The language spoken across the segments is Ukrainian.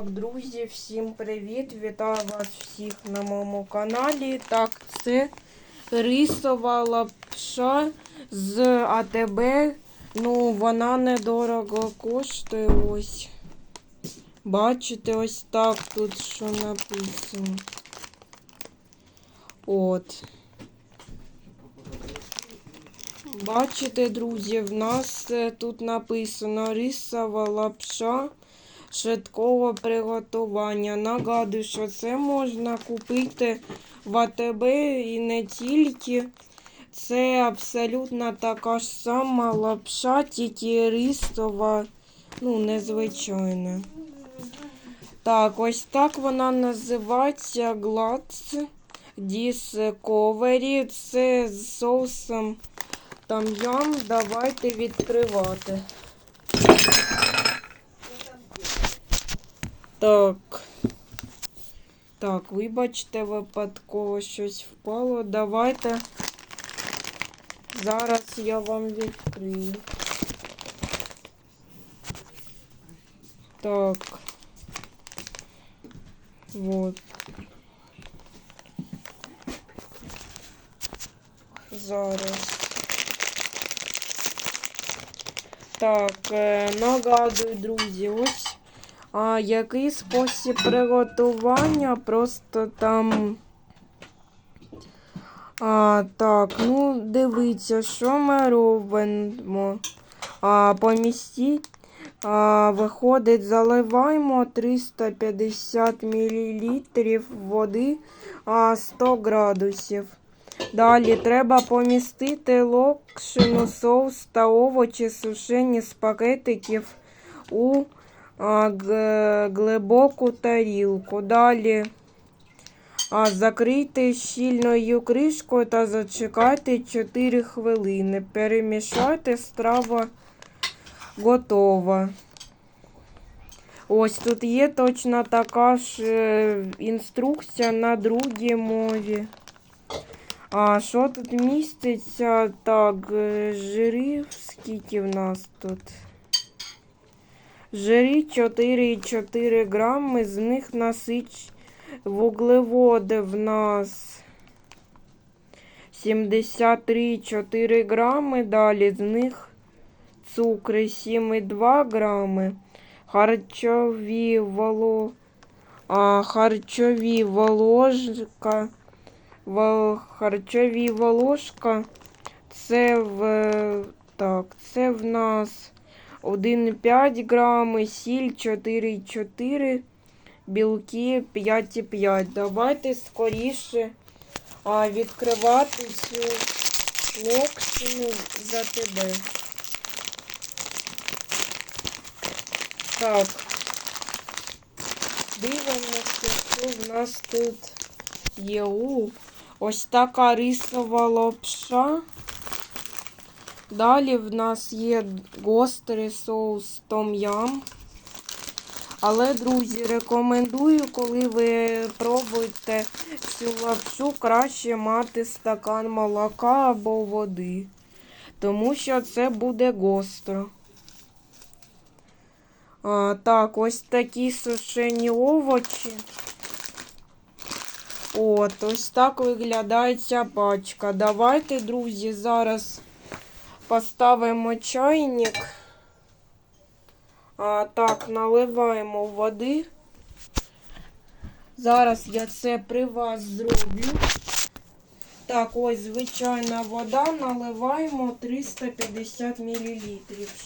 Так, друзі, всім привіт! Вітаю вас всіх на моєму каналі. Так, це рисова лапша з АТБ. Ну, вона недорого коштує ось. Бачите, ось так тут що написано. От. Бачите, друзі, в нас е, тут написано рисова лапша швидкого приготування. Нагадую, що це можна купити в АТБ і не тільки. Це абсолютно така ж сама лапша, тільки рисова, ну, незвичайна. Так, ось так вона називається Glatz Discovery. Це з соусом там ям. Давайте відкривати. Так. Так, вибачте, випадково щось впало. Давайте. Зараз я вам відкрию. Так. Вот. Зараз. Так, нагадую, друзі, ось а, який спосіб приготування, просто там. А, Так, ну, дивіться, що ми робимо. А, Помістіть. А, Виходить, заливаємо 350 мл води а, 100 градусів. Далі треба помістити локшину, соус та овочі сушені з пакетиків у глибоку тарілку. Далі а, закрийте щільною кришкою та зачекайте 4 хвилини. Перемішайте, страва готова. Ось тут є точно така ж е, інструкція на другій мові. А що тут міститься? Так, е, жирів, скільки в нас тут? Жирі 4,4 грами, з них насич вуглеводи в нас 73,4 грами, далі з них цукри 7,2 грами, харчові воло, а, харчові воложка, во, харчові волошка, це в, так, це в нас 1,5 грами, сіль 4,4, білки 5,5. Давайте скоріше а, відкривати цю локшину за тебе. Так. Дивимося, що в нас тут є. У, ось така рисова лапша. Далі в нас є гострий соус том-ям. Але, друзі, рекомендую, коли ви пробуєте цю лапшу, краще мати стакан молока або води. Тому що це буде гостро. А, так, ось такі сушені овочі. От, ось так виглядає ця пачка. Давайте, друзі, зараз поставимо чайник. А, так, наливаємо води. Зараз я це при вас зроблю. Так, ось звичайна вода. Наливаємо 350 мл,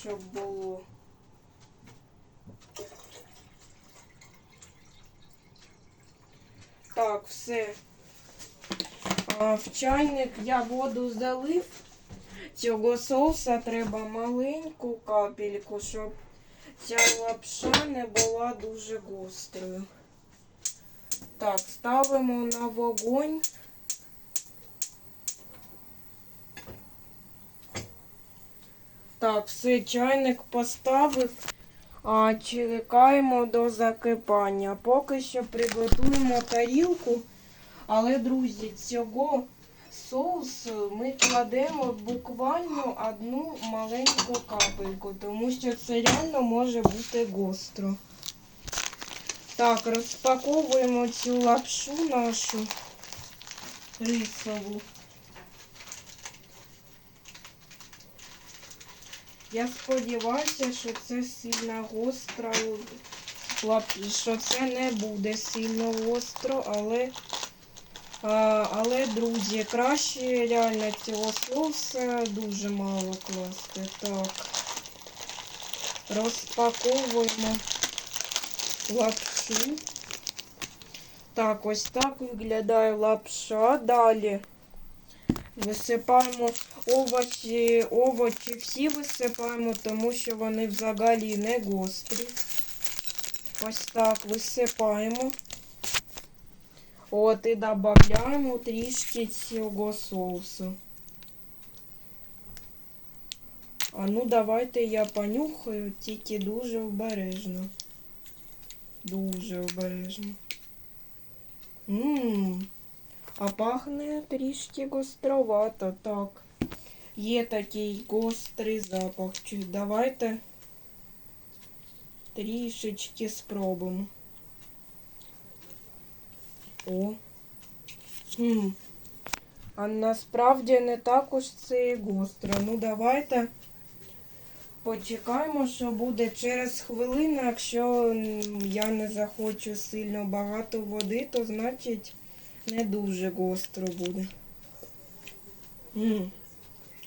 щоб було. Так, все. А, в чайник я воду залив. Цього соуса треба маленьку капельку, щоб ця лапша не була дуже гострою. Так, ставимо на вогонь. Так, все, чайник поставив. А чекаємо до закипання. Поки що приготуємо тарілку. Але, друзі, цього соусу ми кладемо буквально одну маленьку капельку, тому що це реально може бути гостро. Так, розпаковуємо цю лапшу нашу рисову. Я сподіваюся, що це сильно гостро, що це не буде сильно гостро, але, але друзі, краще реально цього соуса дуже мало класти. Так, розпаковуємо лапшу. Так, ось так виглядає лапша. Далі висипаємо овочі, овочі всі висипаємо, тому що вони взагалі не гострі. Ось так висипаємо. От і додаємо трішки цього соусу. А ну давайте я понюхаю, тільки дуже обережно. Дуже обережно. Ммм. А пахне трішки гостровато, так. Є такий гострий запах. Чи давайте трішечки спробуємо. О. Хм. А насправді не також це і гостро. Ну давайте почекаємо, що буде через хвилину. Якщо я не захочу сильно багато води, то значить не дуже гостро буде. М.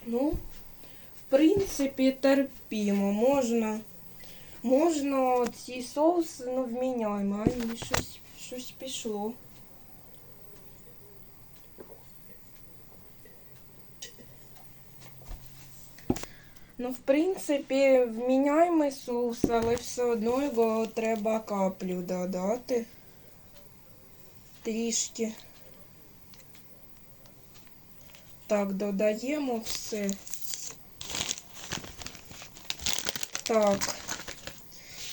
Ну, в принципі, терпімо. Можна, можна ці соуси, ну, вміняємо, а ні, щось, щось пішло. Ну, в принципі, вміняємо соус, але все одно його треба каплю додати. Трішки. Так, додаємо все. Так.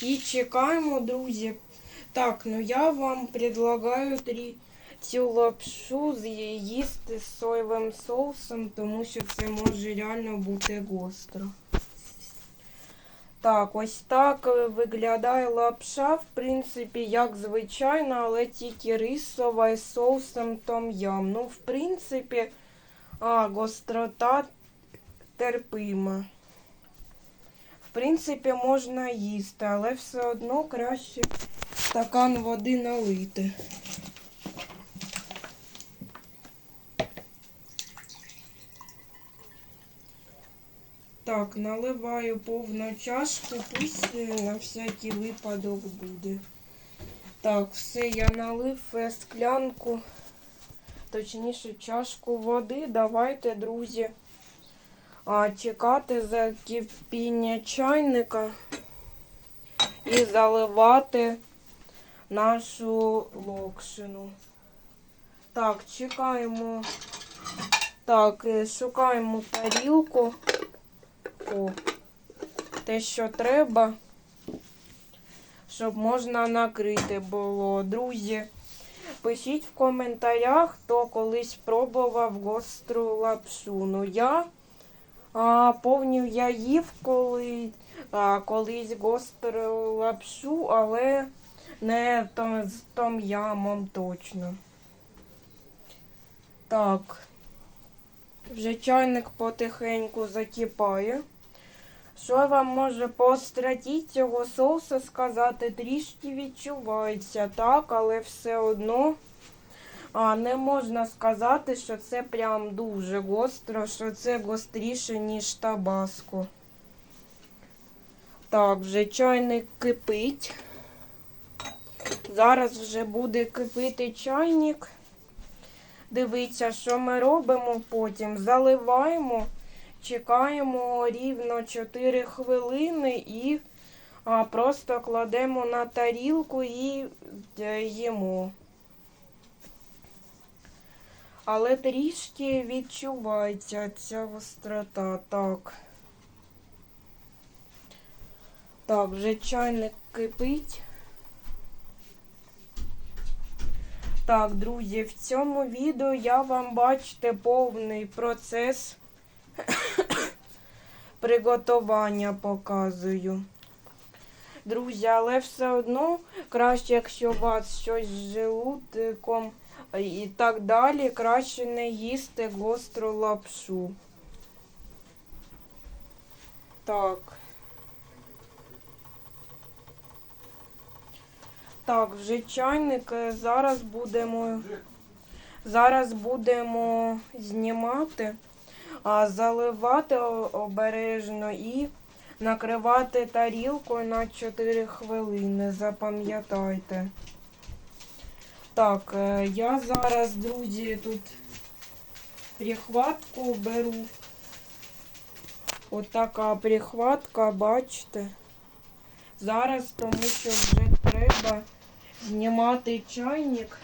І чекаємо, друзі. Так, ну я вам предлагаю трі... цю лапшу їсти з соєвим соусом, тому що це може реально бути гостро. Так, ось так е, виглядає лапша, в принципі, як звичайна, але тільки рисова із соусом том-ям. Ну, в принципі, а, гострота терпима. В принципі, можна їсти, але все одно краще стакан води налити. Так, наливаю повну чашку, пусть е, на всякий випадок буде. Так, все, я налив е, склянку, точніше чашку води. Давайте, друзі, а, чекати за кипіння чайника і заливати нашу локшину. Так, чекаємо. Так, е, шукаємо тарілку. О, те, що треба, щоб можна накрити було. Друзі, пишіть в коментарях, хто колись пробував гостру лапшу. Ну, я а, повнів, я їв коли, а, колись гостру лапшу, але не то, з том ямом точно. Так. Вже чайник потихеньку закипає. Що вам може по остроті цього соусу сказати? Трішки відчувається, так, але все одно а, не можна сказати, що це прям дуже гостро, що це гостріше, ніж табаско. Так, вже чайник кипить. Зараз вже буде кипити чайник. Дивіться, що ми робимо потім. Заливаємо, чекаємо рівно 4 хвилини і просто кладемо на тарілку і е, їмо. Але трішки відчувається ця гострота. Так. Так, вже чайник кипить. Так, друзі, в цьому відео я вам бачите повний процес приготування показую. друзі, але все одно краще, якщо у вас щось з желудком і так далі, краще не їсти гостру лапшу. Так. Так, вже чайник. е, Зараз будемо. Зараз будемо знімати, а заливати обережно і накривати тарілкою на 4 хвилини. Запам'ятайте. Так, е, я зараз, друзі, тут прихватку беру. Отака прихватка, бачите. Зараз, тому що вже треба знімати чайник.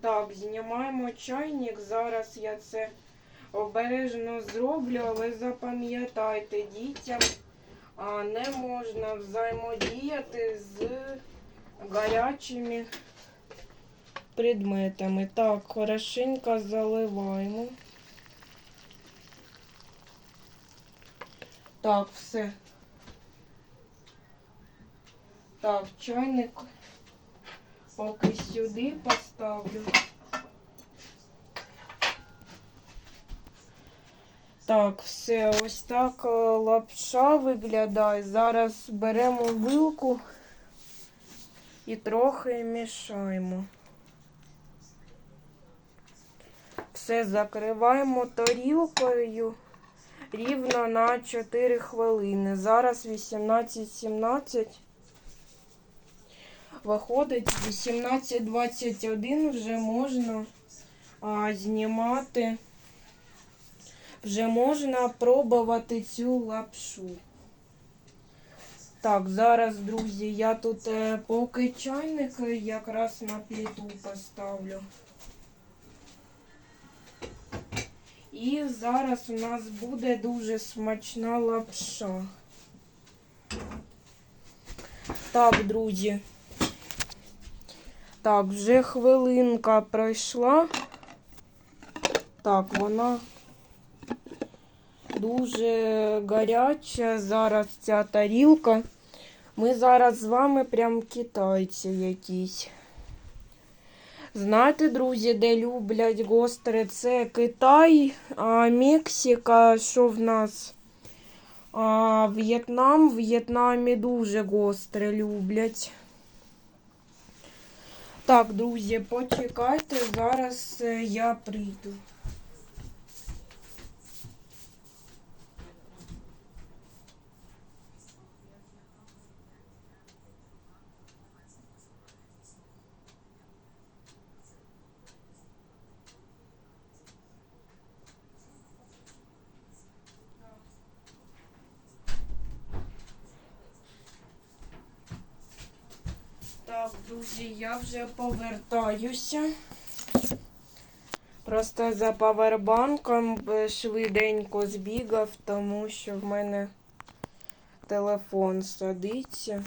Так, знімаємо чайник. Зараз я це обережно зроблю, але запам'ятайте, дітям не можна взаємодіяти з гарячими предметами. Так, хорошенько заливаємо. Так, все. Так, чайник поки сюди поставлю. Так, все, ось так е, лапша виглядає. Зараз беремо вилку і трохи мішаємо. Все закриваємо тарілкою рівно на 4 хвилини. Зараз 18.17. Виходить, 18.21 вже можна а, знімати. Вже можна пробувати цю лапшу. Так, зараз, друзі, я тут е, поки чайник якраз на плиту поставлю. І зараз у нас буде дуже смачна лапша. Так, друзі. Так, вже хвилинка пройшла. Так, вона дуже гаряча. Зараз ця тарілка. Ми зараз з вами прям китайці якісь. Знаєте, друзі, де люблять гостре, це Китай, а Мексика, що в нас? А, В'єтнам, в В'єтнамі дуже гостре люблять. Так, друзі, почекайте, зараз е, я прийду. Так, друзі, я вже повертаюся. Просто за павербанком швиденько збігав, тому що в мене телефон садиться.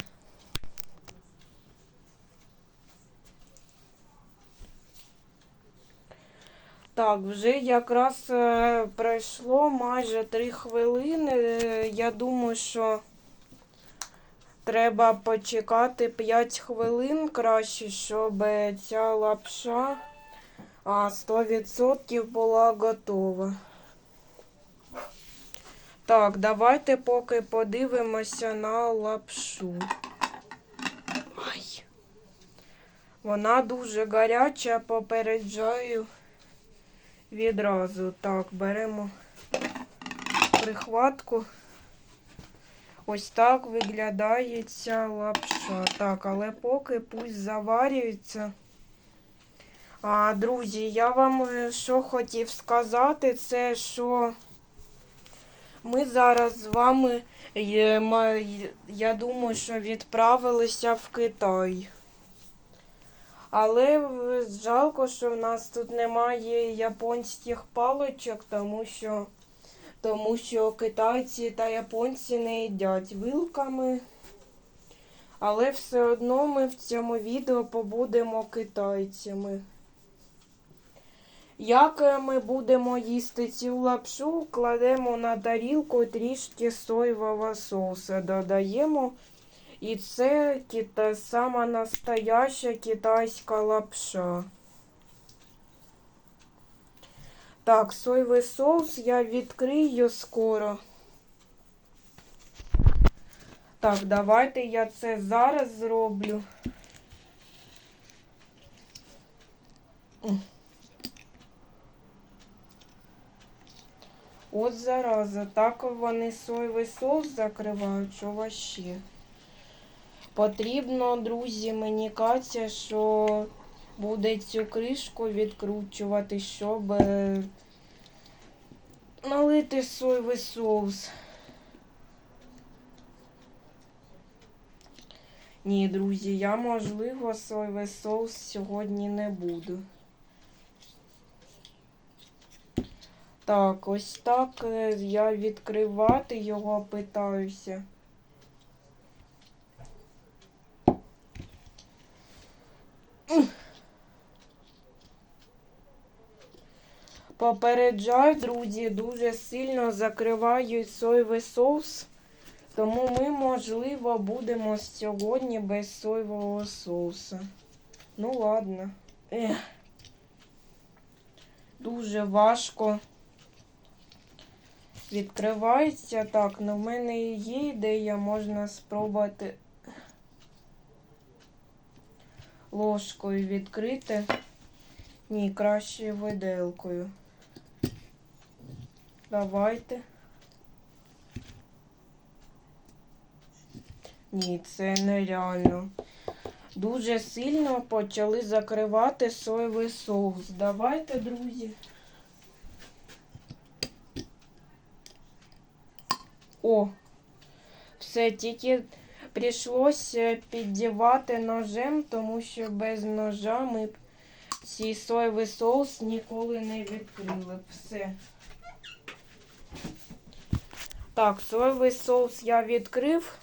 Так, вже якраз е, пройшло майже 3 хвилини. Е, Я думаю, що Треба почекати 5 хвилин краще, щоб ця лапша 100% була готова. Так, давайте поки подивимося на лапшу. Ай. Вона дуже гаряча, попереджаю відразу. Так, беремо прихватку. Ось так виглядає ця лапша. Так, але поки пусть заварюється. А, друзі, я вам е, що хотів сказати, це що ми зараз з вами, е, я думаю, що відправилися в Китай. Але жалко, що в нас тут немає японських паличок, тому що тому що китайці та японці не їдять вилками. Але все одно ми в цьому відео побудемо китайцями. Як ми будемо їсти цю лапшу, кладемо на тарілку трішки соєвого соуса, додаємо І це сама настояща китайська лапша. Так, соєвий соус я відкрию скоро. Так, давайте я це зараз зроблю. От зараза, так вони соєвий соус закривають, що вообще. Потрібно, друзі, мені Катя, що буде цю кришку відкручувати, щоб е, налити соєвий соус. Ні, друзі, я, можливо, соєвий соус сьогодні не буду. Так, ось так е, я відкривати його питаюся. Попереджаю, друзі, дуже сильно закривають соєвий соус, тому ми, можливо, будемо сьогодні без соєвого соуса. Ну ладно. Ех. Дуже важко відкривається. Так, ну в мене є ідея, можна спробувати ложкою відкрити. Ні, краще виделкою. Давайте. Ні, це нереально. Дуже сильно почали закривати соєвий соус. Давайте, друзі. О, все, тільки прийшлося піддівати ножем, тому що без ножа ми цей соєвий соус ніколи не відкрили. Все. Так, соєвий соус я відкрив.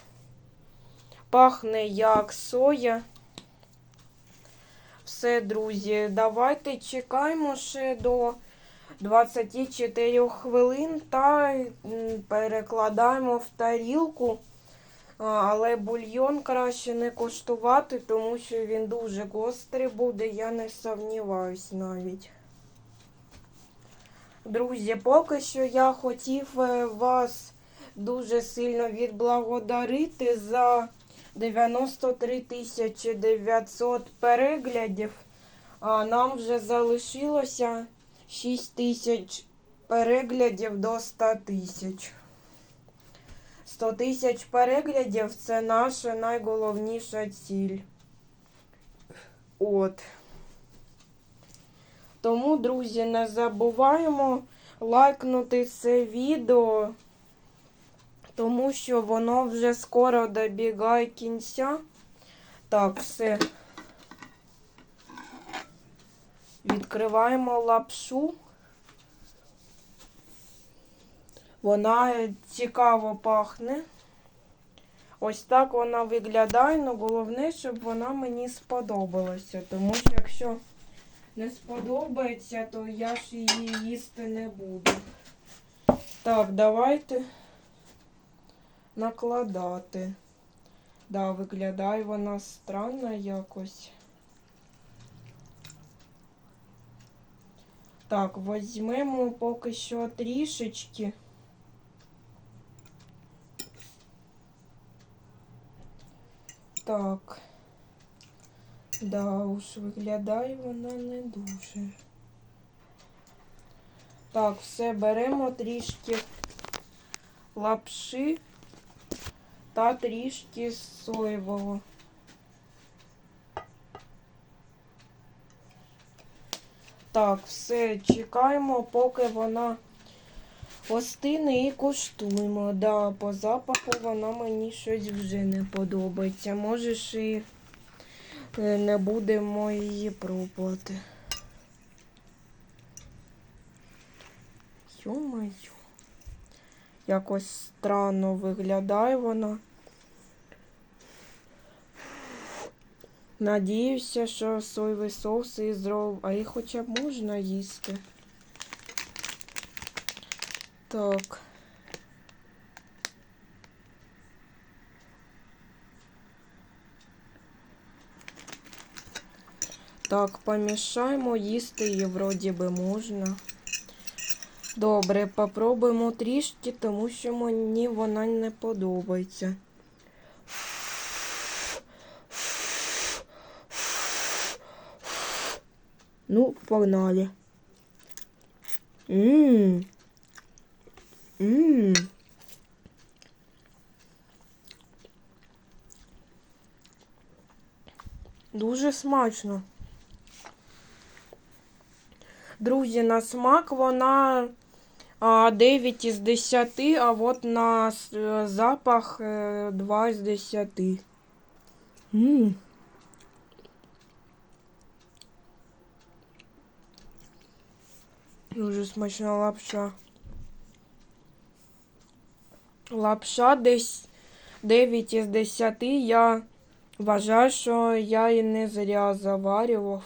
Пахне як соя. Все, друзі, давайте чекаємо ще до 24 хвилин та перекладаємо в тарілку. Але бульйон краще не коштувати, тому що він дуже гострий буде, я не сумніваюсь навіть. Друзі, поки що я хотів е, вас дуже сильно відблагодарити за 93 тисячі 900 переглядів. А нам вже залишилося 6 тисяч переглядів до 100 тисяч. 100 тисяч переглядів це наша найголовніша ціль. От. Тому, друзі, не забуваємо лайкнути це відео, тому що воно вже скоро добігає кінця. Так, все. Відкриваємо лапшу. Вона цікаво пахне. Ось так вона виглядає, але головне, щоб вона мені сподобалася. Тому що якщо не сподобається, то я ж її їсти не буду. Так, давайте накладати. Да, виглядає вона странно якось. Так, візьмемо поки що трішечки. Так. Да, уж виглядає вона не дуже. Так, все, беремо трішки лапши та трішки соєвого. Так, все, чекаємо, поки вона остине і куштуємо. Да, по запаху вона мені щось вже не подобається. Можеш і е, не будемо її пробувати. Йо-моє. Якось странно виглядає вона. Надіюся, що соєвий соус і зробив, а їх хоча б можна їсти. Так. Так, помішаємо їсти її вроді би можна. Добре, попробуємо трішки, тому що мені вона не подобається. Ну, погнали. Ммм. Ммм. Дуже смачно. Друзі, на смак вона 9 із 10, а от на е, запах е, 2 з 10. Ммм. Дуже смачна лапша. Лапша десь 9 із 10. Я вважаю, що я її не зря заварював.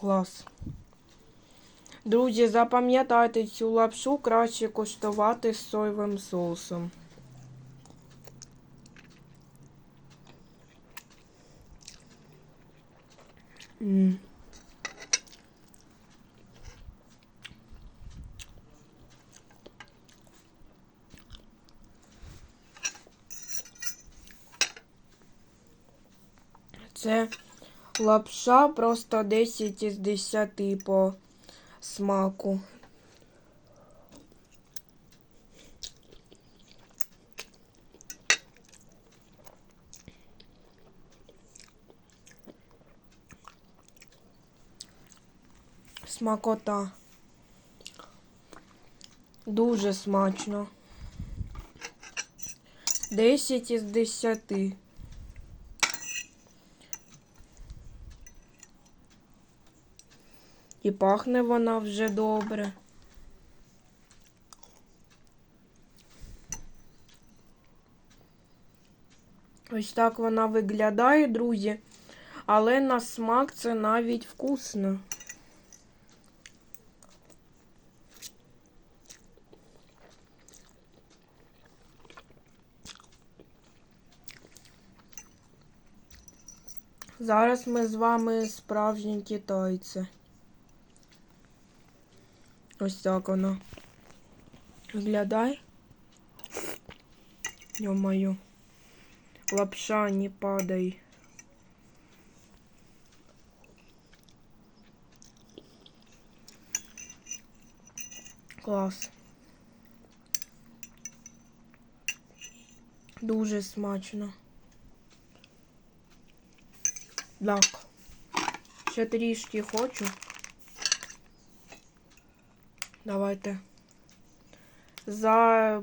Клас. Друзі, запам'ятайте цю лапшу краще куштувати з соєвим соусом. М. Це лапша просто 10 із 10 по смаку. Смакота. Дуже смачно. 10 із 10. Пахне вона вже добре. Ось так вона виглядає, друзі. Але на смак це навіть вкусно. Зараз ми з вами справжні китайці. Ось так воно. Виглядає. Ё-моё. Лапша не падай. Клас. Дуже смачно. Так. Ще трішки хочу. Давайте. За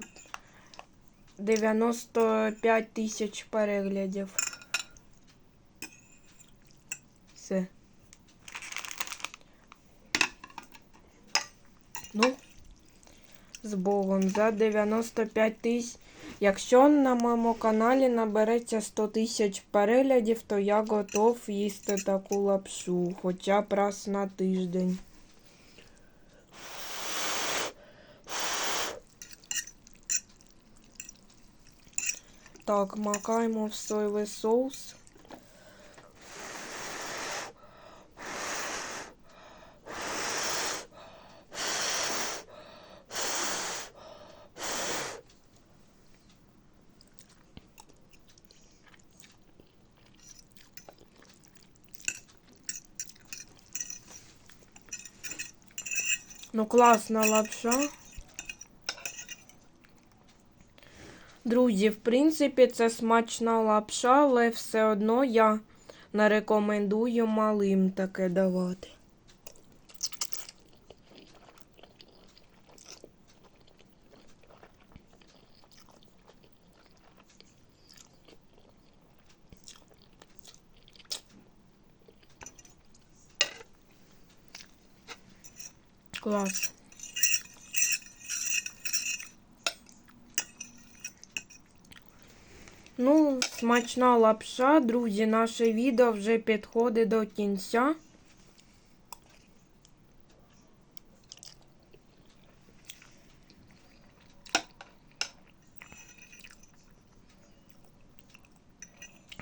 95 тисяч переглядів. Все. Ну, з Богом за 95 тисяч. Якщо на моєму каналі набереться 100 тисяч переглядів, то я готов їсти таку лапшу, хоча б раз на тиждень. Так, макаємо в соєвий соус. Ну, класна лапша. Друзі, в принципі, це смачна лапша, але все одно я не рекомендую малим таке давати. Клас. Ну, смачна лапша, друзі, наше відео вже підходить до кінця.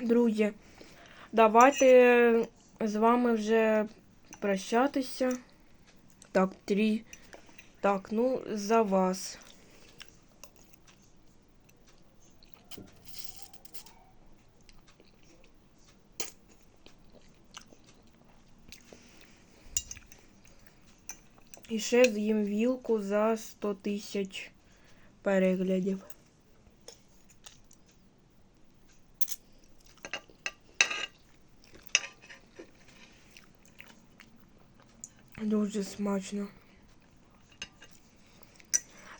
Друзі, давайте з вами вже прощатися. Так, три. Так, ну, за вас. І ще з'їм вілку за 100 тисяч переглядів. Дуже смачно.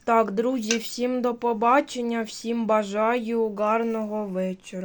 Так, друзі, всім до побачення, всім бажаю гарного вечора.